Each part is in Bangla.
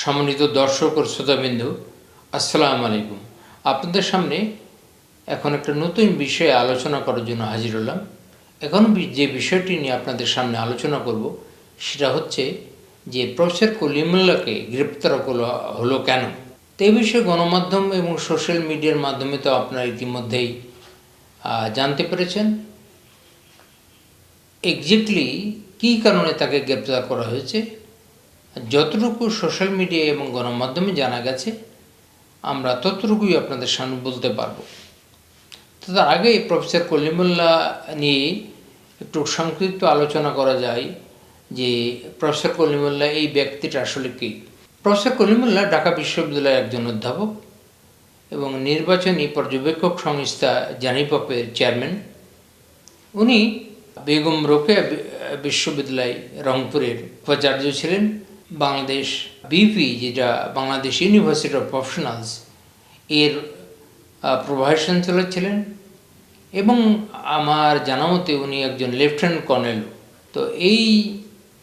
সম্মানিত দর্শক ও শ্রোতাবিন্দু, আসসালামু আলাইকুম। আপনাদের সামনে এখন একটা নতুন বিষয়ে আলোচনা করার জন্য হাজির হলাম। এখন যে বিষয়টি নিয়ে আপনাদের সামনে আলোচনা করব, সেটা হচ্ছে যে প্রফেসর কলিমুল্লাহকে গ্রেপ্তার করা হলো কেন? তো বিষয়ে গণমাধ্যম এবং সোশ্যাল মিডিয়ার মাধ্যমে তো আপনারা ইতিমধ্যেই জানতে পেরেছেন। এক্স্যাক্টলি কী কারণে তাকে গ্রেপ্তার করা হয়েছে? যতটুকু সোশ্যাল মিডিয়া এবং গণমাধ্যমে জানা গেছে, আমরা ততটুকুই আপনাদের সামনে বলতে পারব। তো তার আগে প্রফেসর কলিমুল্লাহ নিয়ে একটু সংক্ষিপ্ত আলোচনা করা যায় যে প্রফেসর কলিমুল্লাহ এই ব্যক্তিটা আসলে কী? প্রফেসর কলিমুল্লাহ ঢাকা বিশ্ববিদ্যালয়ের একজন অধ্যাপক এবং নির্বাচনী পর্যবেক্ষক সংস্থা জানিপপের চেয়ারম্যান উনি বেগম রোকেয়া বিশ্ববিদ্যালয় রংপুরের উপাচার্য ছিলেন। বাংলাদেশ বিপি যেটা বাংলাদেশ ইউনিভার্সিটি অফ প্রফেশনালস এর প্রভাষণ ছিলেন। এবং আমার জানা মতে উনি একজন লেফটেন্যান্ট কর্নেল তো এই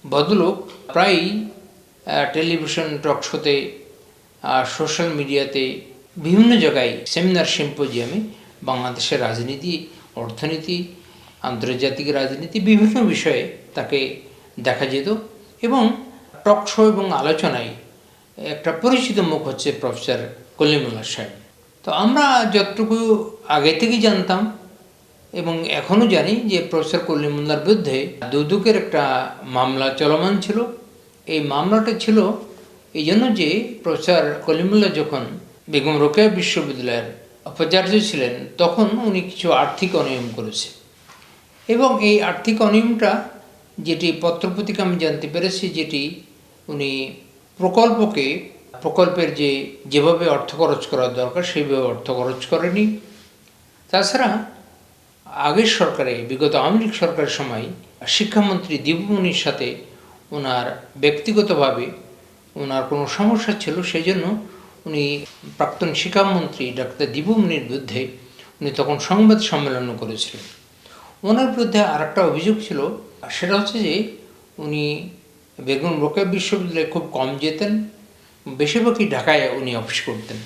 ভদ্রলোক প্রায়ই টেলিভিশন টক শোতে সোশ্যাল মিডিয়াতে বিভিন্ন জায়গায় সেমিনার সিম্পোজিয়ামে বাংলাদেশের রাজনীতি, অর্থনীতি, আন্তর্জাতিক রাজনীতি বিভিন্ন বিষয়ে তাকে দেখা যেত। এবং টক শো এবং আলোচনায় একটা পরিচিত মুখ হচ্ছে প্রফেসর কলিমুল্লাহ সাহেব। তো আমরা যতটুকু আগে থেকেই জানতাম এবং এখনও জানি যে প্রফেসর কলিমুল্লার বিরুদ্ধে দুদুকের একটা মামলা চলমান ছিল। এই মামলাটা ছিল এই জন্য যে প্রফেসর কলিমুল্লাহ যখন বেগম রোকেয়া বিশ্ববিদ্যালয়ের উপাচার্য ছিলেন, তখন উনি কিছু আর্থিক অনিয়ম করেছে। এবং এই আর্থিক অনিয়মটা যেটি পত্রপত্রিকা আমি জানতে পেরেছি, যেটি উনি প্রকল্পকে, প্রকল্পের যে, যেভাবে অর্থ খরচ করার দরকার, সেইভাবে অর্থ খরচ করেনি। তাছাড়া আগের সরকারে, বিগত আওয়ামী লীগ সরকারের সময় শিক্ষামন্ত্রী দীপমণির সাথে ওনার ব্যক্তিগতভাবে ওনার কোনো সমস্যা ছিল সেই জন্য উনি প্রাক্তন শিক্ষামন্ত্রী ডাক্তার দীপমণির বিরুদ্ধে উনি তখন সংবাদ সম্মেলন করেছিলেন। ওনার বিরুদ্ধে আর একটা অভিযোগ ছিল, সেটা হচ্ছে যে উনি বেগম রোকেয়া বিশ্ববিদ্যালয়ে খুব কম যেতেন, বেশিরভাগই ঢাকায় উনি অফিস করতেন।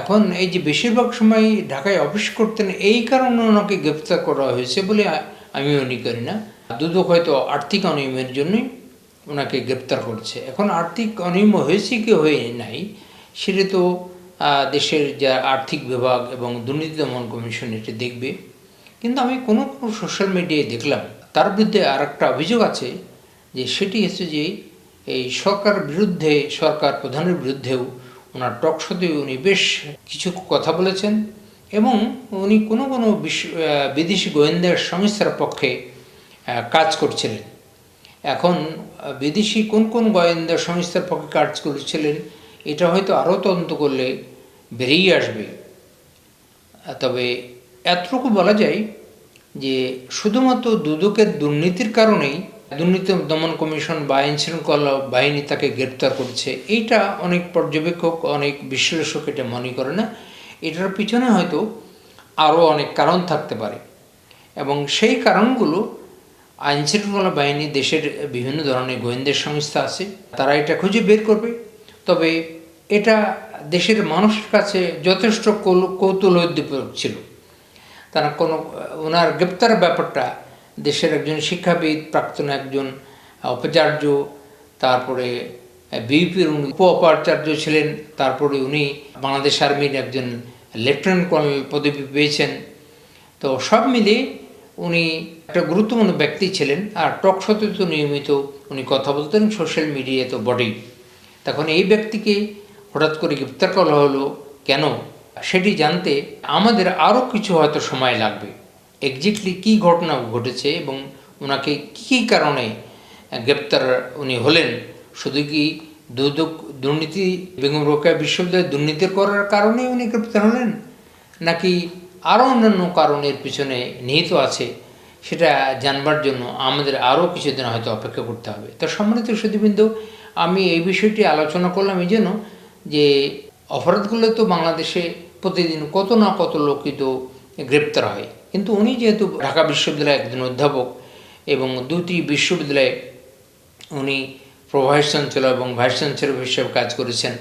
এখন এই যে বেশিরভাগ সময় ঢাকায় অফিস করতেন, এই কারণে ওনাকে গ্রেপ্তার করা হয়েছে বলে আমি মনে করি না। দুদক হয়তো আর্থিক অনিয়মের জন্যই ওনাকে গ্রেপ্তার করছে। এখন আর্থিক অনিয়ম হয়েছে কি হয়ে নাই, সেটা তো দেশের যা আর্থিক বিভাগ এবং দুর্নীতি দমন কমিশন এটা দেখবে। কিন্তু আমি কোনো কোনো সোশ্যাল মিডিয়ায় দেখলাম, তার বিরুদ্ধে আর একটা অভিযোগ আছে যে সেটি হচ্ছে যে এই সরকার বিরুদ্ধে, সরকার প্রধানের বিরুদ্ধেও ওনার টকশোতে উনি বেশ কিছু কথা বলেছেন এবং উনি কোনো কোনো বিদেশি গোয়েন্দার সংস্থার পক্ষে কাজ করছিলেন। এখন বিদেশি কোন কোন গোয়েন্দা সংস্থার পক্ষে কাজ করেছিলেন, এটা হয়তো আরও তদন্ত করলে বেরিয়ে আসবে। তবে এতটুকু বলা যায় যে, শুধুমাত্র দুদকের দুর্নীতির কারণেই দুর্নীতি দমন কমিশন বা আইন শৃঙ্খলা বাহিনী তাকে গ্রেপ্তার করছে। এইটা অনেক পর্যবেক্ষক, অনেক বিশ্লেষক এটা মনে করে না। এটার পিছনে হয়তো আরও অনেক কারণ থাকতে পারে। এবং সেই কারণগুলো আইন শৃঙ্খলা বাহিনী দেশের বিভিন্ন ধরনের গোয়েন্দা সংস্থা আছে, তারা এটা খুঁজে বের করবে। তবে এটা দেশের মানুষের কাছে যথেষ্ট কৌতূহলোদ্দীপক ছিল। তারা কোনো, ওনার গ্রেপ্তার ব্যাপারটা দেশের একজন শিক্ষাবিদ, প্রাক্তন একজন উপাচার্য, তারপরে বিউপির উনি উপ উপাচার্য ছিলেন, তারপরে উনি বাংলাদেশ আর্মির একজন লেফটেন্যান্ট কর্নেল পদবি পেয়েছেন। তো সব মিলিয়ে উনি একটা গুরুত্বপূর্ণ ব্যক্তি ছিলেন আর টক শোতে তো নিয়মিত উনি কথা বলতেন, সোশ্যাল মিডিয়ায় তো বডি তখন এই ব্যক্তিকে হঠাৎ করে গ্রেপ্তার করা হলো কেন? সেটি জানতে আমাদের আরও কিছু হয়তো সময় লাগবে। এক্স্যাক্টলি কী ঘটনা ঘটেছে এবং ওনাকে কী কারণে গ্রেপ্তার উনি হলেন, শুধু কি দুদক দুর্নীতি বেগম রোকেয়া বিশ্ববিদ্যালয়ে দুর্নীতি করার কারণে উনি গ্রেপ্তার হলেন, নাকি আরও অন্যান্য কারণের পিছনে নিহিত আছে, সেটা জানবার জন্য আমাদের আরও কিছুদিন হয়তো অপেক্ষা করতে হবে। তো সম্মানিত সুদীবৃন্দ আমি এই বিষয়টি আলোচনা করলাম এই জন্য যে অপরাধগুলো তো বাংলাদেশে প্রতিদিন কত না কত লোকই তো গ্রেপ্তার হয়। কিন্তু উনি যেহেতু ঢাকা বিশ্ববিদ্যালয়ের একজন অধ্যাপক এবং দুটি বিশ্ববিদ্যালয়ে উনি প্রভাইস চ্যান্সেলর এবং ভাইস চ্যান্সেলর হিসেবে কাজ করেছেন,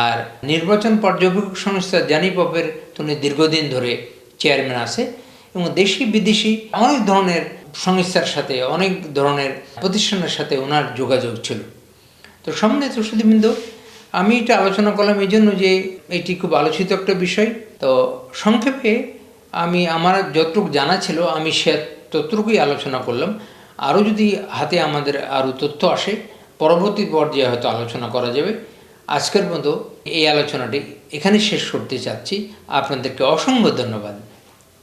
আর নির্বাচন পর্যবেক্ষক সংস্থা জানিপপের তিনি দীর্ঘদিন ধরে চেয়ারম্যান আছে এবং দেশি বিদেশি অনেক ধরনের সংস্থার সাথে, অনেক ধরনের প্রতিষ্ঠানের সাথে ওনার যোগাযোগ ছিল। তো সম্মানিত সুদীবৃন্দ আমি এটা আলোচনা করলাম এই জন্য যে এটি খুব আলোচিত একটা বিষয়। তো সংক্ষেপে আমি, আমার যতটুকু জানা ছিল, আমি সে ততটুকুই আলোচনা করলাম। আরও যদি হাতে আমাদের আরও তথ্য আসে, পরবর্তী পর্যায়ে হয়তো আলোচনা করা যাবে। আজকের মতো এই আলোচনাটি এখানে শেষ করতে চাচ্ছি। আপনাদেরকে অসংখ্য ধন্যবাদ।